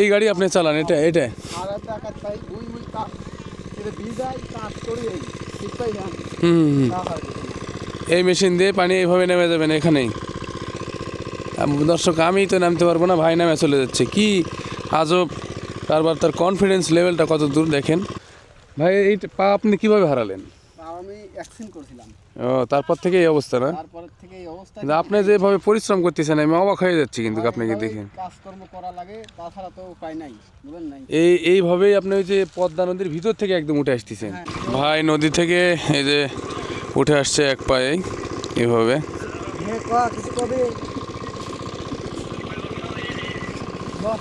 এই গাড়ি আপনি চালান এটা এটা। হুম। এই মেশিন দিয়ে পানি এইভাবে নেমে যাবেন এখানেই। দর্শক আমি তো নামতে পারব না ভাই নামে চলে যাচ্ছে। কি আজব তারপর তার কনফিডেন্স লেভেলটা কত দূর দেখেন। ভাই এই পা আপনি কীভাবে হারালেন? আমি অ্যাক্সিডেন্ট করেছিলাম। ও তারপর থেকে এই অবস্থা না? তারপর থেকে এই অবস্থা। আপনি যেভাবে পরিশ্রম করতেছেন আমি অবাক হয়ে যাচ্ছি কিন্তু আপনাকে দেখে। কাজকর্ম করা লাগে তাছাড়া তো উপায় নাই বুঝলেন নাই? এই এইভাবেই আপনি ওই যে পদ্মা নদীর ভিতর থেকে একদম উঠে আসতেছেন? হ্যাঁ। ভাই নদী থেকে এই যে উঠে আসছে এক পায়ে হ্যাঁ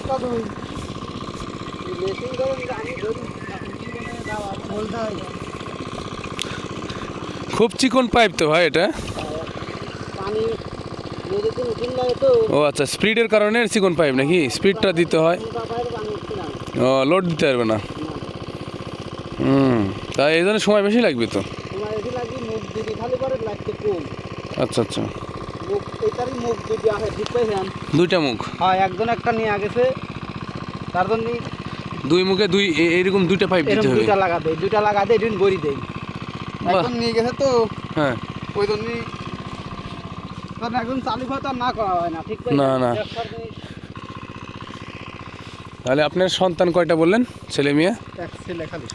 করেন আমি ধরি বলতে হয়। খুব চিকন পাইপ তো ভাই এটা ও আচ্ছা স্পিডের কারণে চিকন পাইপ নাকি স্পিডটা দিতে হয় ও লোড দিতে পারবে না হুম তাই এই জন্য সময় বেশি লাগবে তো আচ্ছা আচ্ছা দুইটা মুখ হ্যাঁ একজন একটা নিয়ে গেছে তার জন্য দুই মুখে দুই এ- এইরকম দুইটা পাইপ দিতে হবে দুইটা লাগা দেয় দুইটা লাগা দেয় এদিন বড়ি দেয় একজন নিয়ে গেছে তো। হ্যাঁ। ওই জন্যই না হয় না ঠিক না, না। তাহলে আপনার সন্তান কয়টা বললেন ছেলে মেয়ে? এক ছেলে খালি।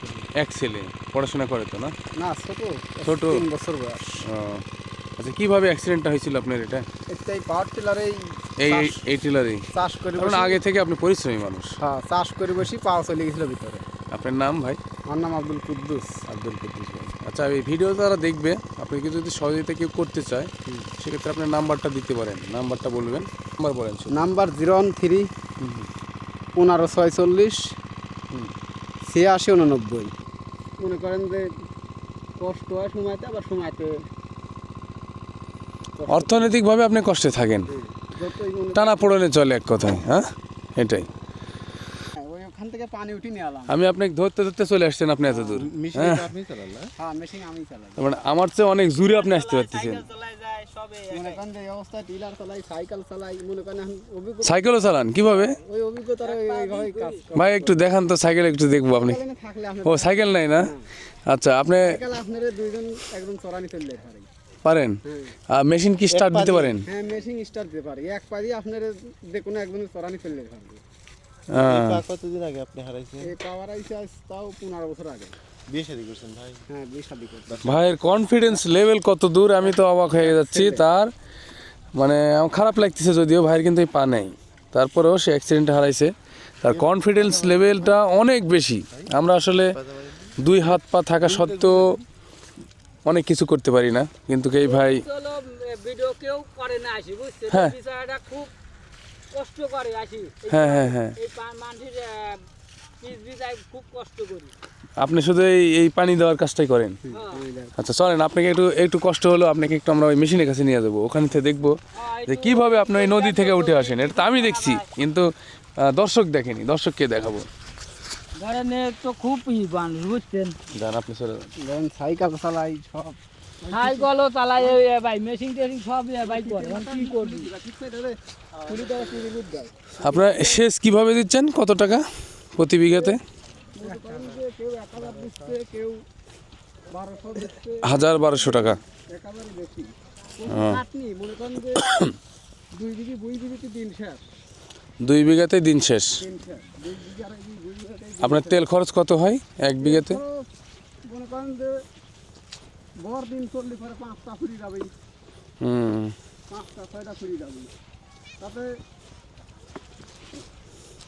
এক ছেলে পড়াশোনা করে তো না? না ছোট। ছোট? তিন বছর বয়স। আচ্ছা কীভাবে অ্যাক্সিডেন্টটা হয়েছিল আপনার এটা? এই পাওয়ার টিলারেই এই এই টিলারেই চাষ করে কারণ আগে থেকে আপনি পরিশ্রমী মানুষ। হ্যাঁ চাষ করে বসি পাওয়া চলে গেছিল ভিতরে। আপনার নাম ভাই? আমার নাম আব্দুল কুদ্দুস। আব্দুল কুদ্দুস। ভাই আচ্ছা এই ভিডিও তারা দেখবে আপনি আপনাকে যদি সহযোগিতা কেউ করতে চায় সেক্ষেত্রে আপনার নাম্বারটা দিতে পারেন। নাম্বারটা বলবেন। নাম্বার বলেন নাম্বার জিরো ওয়ান থ্রি পনেরো ছয়চল্লিশ হুম। ছিয়াশি উননব্বই। মনে করেন যে কষ্ট হয় সময়তে আবার সময়তে অর্থনৈতিকভাবে আপনি কষ্টে থাকেন। টানা পড়নে চলে এক কথায় হ্যাঁ? এটাই। থেকে পানি উঠি নিয়ে আলাম আমি আপনাকে ধরতে ধরতে চলে আসছেন আপনি এত দূর। হ্যাঁ। হ্যাঁ মেশিন আমি তার মানে আমার চেয়ে অনেক জোরে আপনি আসতে পারতেছেন। মনে করেন যে অবস্থা টিলার চালাই সাইকেল চালাই মনে করেন সাইকেলও চালান কীভাবে? ওই অভিজ্ঞতার এইভাবেই কাজ ভাই একটু দেখান তো সাইকেল একটু দেখব আপনি। আপনি ও সাইকেল নাই না? আচ্ছা আপনি সাইকেল আপনার দুইজন একজন চড়ানি পারেন? হ্যাঁ। মেশিন কি স্টার্ট দিতে পারেন? হ্যাঁ মেশিন স্টার্ট দিতে পারে। এক পা দিয়ে আপনার যে কোনো একজন চড়ানি ফেললে পারবে হ্যাঁ। কতদিন আগে আপনি হারাইছেন? এই পাওয়ার আইসে আজ তাও পনেরো বছর আগে। হ্যাঁ ভাইয়ের কনফিডেন্স লেভেল কত দূর আমি তো অবাক হয়ে যাচ্ছি। তার মানে আমার খারাপ লাগতেছে যদিও ভাইয়ের কিন্তু এই পা নেই। তারপরেও সে অ্যাক্সিডেন্টে হারাইছে। তার কনফিডেন্স লেভেলটা অনেক বেশি। আমরা আসলে দুই হাত পা থাকা সত্ত্বেও অনেক কিছু করতে পারি না। কিন্তু এই ভাই কেউ করে না আসি বুঝতে হ্যাঁ। কষ্ট করে আসি। হ্যাঁ হ্যাঁ হ্যাঁ। এই মানুষের পিস বিজায় খুব কষ্ট করি। আপনি শুধু এই এই পানি দেওয়ার কাজটাই করেন? হ্যাঁ। আচ্ছা চলেন আপনাকে একটু একটু কষ্ট হলো আপনাকে একটু আমরা ওই মেশিনের কাছে নিয়ে যাব। ওখান থেকে দেখব হ্যাঁ, যে কীভাবে আপনি ওই নদী থেকে উঠে আসেন। এটা তো আমি দেখছি কিন্তু দর্শক দেখেনি। দর্শককে দেখাবো। ধরেন তো খুব মানুষ বুঝছেন? যান আপনি চলে যান। সাইকেল চালাই সব। সাইকেলও চালাই এ এ ভাই মেশিন টেশিন সব ভাই করে কি করবি? আপনার শেষ কীভাবে দিচ্ছেন? কত টাকা প্রতি বিঘাতে? হাজার বারোশো টাকা। দুই বিঘাতে দিন শেষ। আপনার তেল খরচ কত হয় এক বিঘাতে? বর দিন চললে পরে পাঁচটা ফুরি যাবে। পাঁচটা ছয়টা ফুরি যাবে। তাতে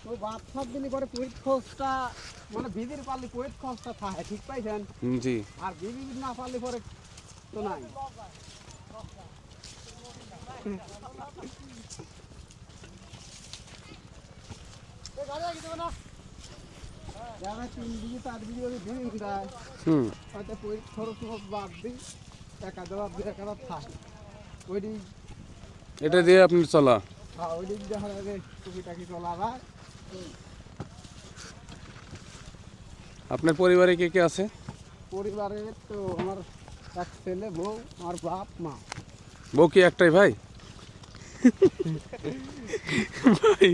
তো সাত দিনই পরে পরিত খরচটা মানে বিদির পারলে পরিত খরচটা থাকে ঠিক পাইছেন? জি। আর বিদি না পারলে পরে তো নাই। যারা তিন বিঘি চার বিঘি যদি দিন দেয় হুম। হয়তো পরিত খরচ হোক বাদ দিই এক হাজার দুই এক হাজার থাকে। ওই দিক এটা দিয়ে আপনি চলা? হ্যাঁ ওই দিক দেখা যাবে টুকিটাকি চলা যায়। আপনার পরিবারে কে কে আছে? পরিবারে তো আমার এক ছেলে বউ আমার বাপ মা। বউ কি একটাই ভাই? ভাই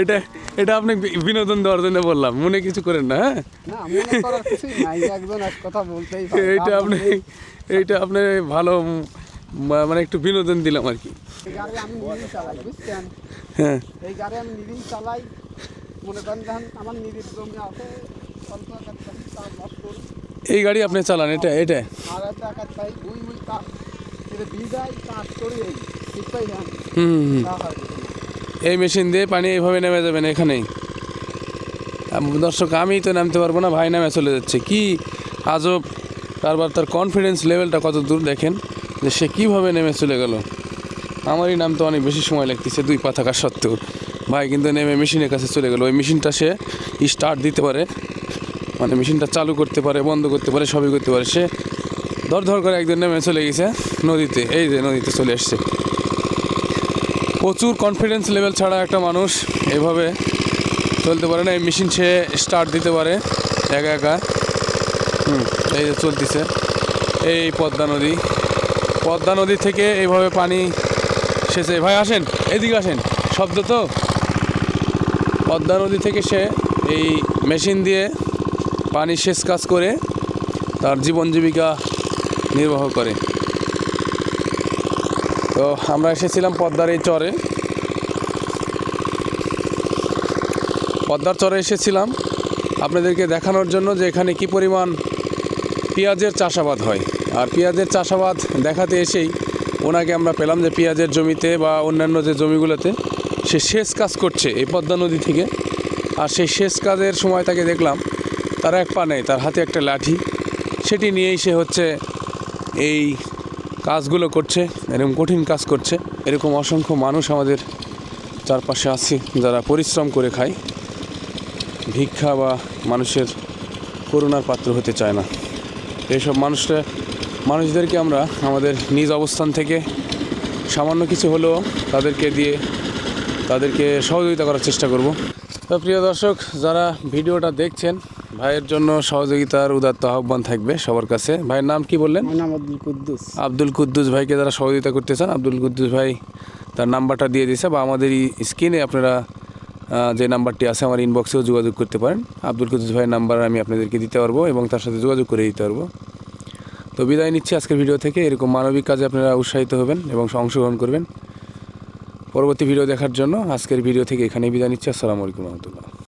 এটা এটা আপনি বিনোদন দেওয়ার জন্য বললাম মনে কিছু করেন না হ্যাঁ? এইটা আপনি এইটা আপনি ভালো মানে একটু বিনোদন দিলাম আর কি। এই গাড়ি আমি হ্যাঁ। এই গাড়ি আমি নিজেই চালাই। মনে করেন আমার নিজের জমি আছে অল্প একটা চাষবাস করি। এই গাড়ি আপনি চালান এটা এটা। আর একটা একা চাই বুই বুই কাজ এটা বিজাই কাজ করি এই। ঠিক পাই না হুম। তা। এই মেশিন দিয়ে পানি এইভাবে নেমে যাবেন এখানেই। দর্শক, আমি তো নামতে পারব না, ভাই নামে চলে যাচ্ছে। কি আজব তারপর তার কনফিডেন্স লেভেলটা কত দূর দেখেন, যে সে কীভাবে নেমে চলে গেল। আমারই নামতে অনেক বেশি সময় লাগতেছে, দুই পা থাকার সত্ত্বেও। ভাই কিন্তু নেমে মেশিনের কাছে চলে গেল। ওই মেশিনটা সে স্টার্ট দিতে পারে মানে মেশিনটা চালু করতে পারে, বন্ধ করতে পারে, সবই করতে পারে। সে ধর ধর করে একদিন নেমে চলে গেছে নদীতে। এই যে নদীতে চলে এসছে প্রচুর কনফিডেন্স লেভেল ছাড়া একটা মানুষ এভাবে চলতে পারে না। এই মেশিন সে স্টার্ট দিতে পারে একা একা। হুম, এই যে চলতেছে। এই পদ্মা নদী। পদ্মা নদী থেকে এইভাবে পানি সেচে ভাই, আসেন, এদিকে আসেন। শব্দ তো। পদ্মা নদী থেকে সে এই মেশিন দিয়ে পানি সেচ কাজ করে তার জীবন জীবিকা নির্বাহ করে। তো আমরা এসেছিলাম পদ্মার এই চরে। পদ্মার চরে এসেছিলাম আপনাদেরকে দেখানোর জন্য যে এখানে কি পরিমাণ পেঁয়াজের চাষাবাদ হয়। আর পেঁয়াজের চাষাবাদ দেখাতে এসেই ওনাকে আমরা পেলাম যে পেঁয়াজের জমিতে বা অন্যান্য যে জমিগুলোতে সে সেচ কাজ করছে এই পদ্মা নদী থেকে। আর সেই সেচ কাজের সময় তাকে দেখলাম, তার এক পা নেই, তার হাতে একটা লাঠি। সেটি নিয়েই সে হচ্ছে এই কাজগুলো করছে, এরকম কঠিন কাজ করছে, এরকম অসংখ্য মানুষ আমাদের চারপাশে আছে যারা পরিশ্রম করে খায়। ভিক্ষা বা মানুষের করুণার পাত্র হতে চায় না। এইসব মানুষরা, মানুষদেরকে আমরা আমাদের নিজ অবস্থান থেকে সামান্য কিছু হলেও তাদেরকে দিয়ে তাদেরকে সহযোগিতা করার চেষ্টা করব। তো প্রিয় দর্শক, যারা ভিডিওটা দেখছেন ভাইয়ের জন্য সহযোগিতার উদাত্ত আহ্বান থাকবে সবার কাছে। ভাইয়ের নাম কি বললেন? নাম আব্দুল কুদ্দুস। আব্দুল কুদ্দুস ভাইকে যারা সহযোগিতা করতে চান আব্দুল কুদ্দুস ভাই তার নাম্বারটা দিয়ে দিয়েছে বা আমাদের স্ক্রিনে আপনারা যে নাম্বারটি আছে আমার ইনবক্সেও যোগাযোগ করতে পারেন। আব্দুল কুদ্দুস ভাইয়ের নাম্বার আমি আপনাদেরকে দিতে পারব এবং তার সাথে যোগাযোগ করে দিতে পারব। তো বিদায় নিচ্ছি আজকের ভিডিও থেকে। এরকম মানবিক কাজে আপনারা উৎসাহিত হবেন এবং অংশগ্রহণ করবেন। পরবর্তী ভিডিও দেখার জন্য আজকের ভিডিও থেকে এখানেই বিদায় নিচ্ছি। আসসালামু আলাইকুম রহমতুল্লাহ।